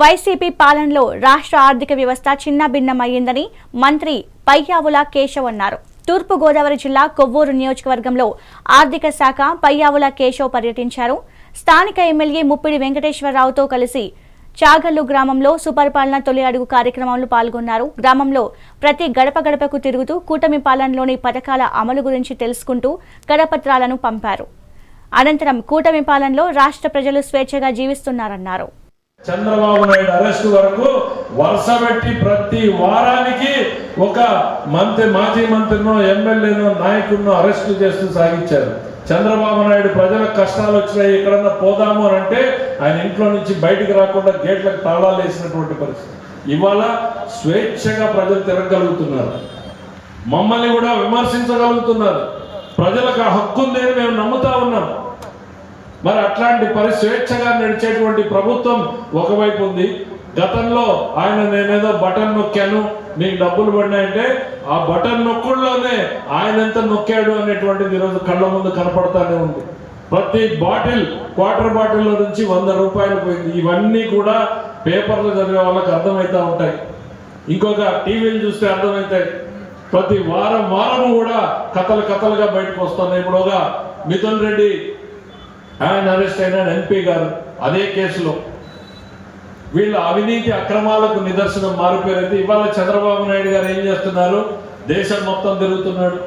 YCP పాలనలో రాష్ట్ర ఆర్థిక వ్యవస్థ చిన్నభిన్నమయ్యిందని మంత్రి పయ్యావుల కేశవ్ అన్నారు. తూర్పుగోదావరి జిల్లా కొవ్వూరు నియోజకవర్గంలో ఆర్థిక శాఖ పయ్యావుల కేశవ్ పర్యటించారు. స్థానిక ఎమ్మెల్యే ముప్పిడి వెంకటేశ్వరరావుతో కలిసి చాగల్లు గ్రామంలో సుపరిపాలన తొలి అడుగు కార్యక్రమంలో పాల్గొన్నారు. గ్రామంలో ప్రతి గడప గడపకు తిరుగుతూ కూటమి పాలనలోని పథకాల అమలు గురించి తెలుసుకుంటూ కరపత్రాలను పంపారు. అనంతరం కూటమి పాలనలో రాష్ట్ర ప్రజలు స్వేచ్ఛగా జీవిస్తున్నారన్నారు. చంద్రబాబు నాయుడు అరెస్ట్ వరకు వరుస పెట్టి ప్రతి వారానికి ఒక మంత్రి మాజీ మంత్రినో ఎమ్మెల్యేనో నాయకుడినో అరెస్టు చేస్తూ సాగించారు. చంద్రబాబు నాయుడు ప్రజల కష్టాలు వచ్చినాయి ఎక్కడన్నా పోదాము అని అంటే ఆయన ఇంట్లో నుంచి బయటికి రాకుండా గేట్లకు తాళాలు వేసినటువంటి పరిస్థితి. ఇవాళ స్వేచ్ఛగా ప్రజలు తిరగలుగుతున్నారు మమ్మల్ని కూడా విమర్శించగలుగుతున్నారు. ప్రజలకు ఆ హక్కు ఉందని మేము మరి అట్లాంటి పరి స్వేచ్ఛగా నడిచేటువంటి ప్రభుత్వం ఒకవైపు ఉంది. గతంలో ఆయన నేనేదో బటన్ నొక్కాను నీకు డబ్బులు పడినాయంటే ఆ బటన్ నొక్కుల్లోనే ఆయన ఎంత నొక్కాడు అనేటువంటిది ఈరోజు కళ్ళ ముందు కనపడతానే ఉంది. ప్రతి బాటిల్ క్వార్టర్ బాటిల్లో నుంచి వంద రూపాయలు పోయింది. ఇవన్నీ కూడా పేపర్లు చదివే వాళ్ళకి అర్థమవుతూ ఉంటాయి. ఇంకొక టీవీలు చూస్తే అర్థమవుతాయి ప్రతి వారం వారం కూడా కథలు కథలుగా బయటకు వస్తున్నాయి. ఇప్పుడు ఒక మిథున్ రెడ్డి ఆయన అరెస్ట్ అయినాడు ఎంపీ గారు. అదే కేసులో వీళ్ళ అవినీతి అక్రమాలకు నిదర్శనం మారిపోయినది ఇవాళ చంద్రబాబు నాయుడు గారు ఏం చేస్తున్నారు? దేశం మొత్తం తిరుగుతున్నాడు.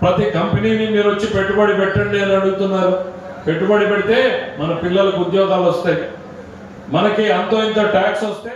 ప్రతి కంపెనీని మీరు వచ్చి పెట్టుబడి పెట్టండి అని అడుగుతున్నారు. పెట్టుబడి పెడితే మన పిల్లలకు ఉద్యోగాలు వస్తాయి. మనకి అంతో ఇంత ట్యాక్స్ వస్తే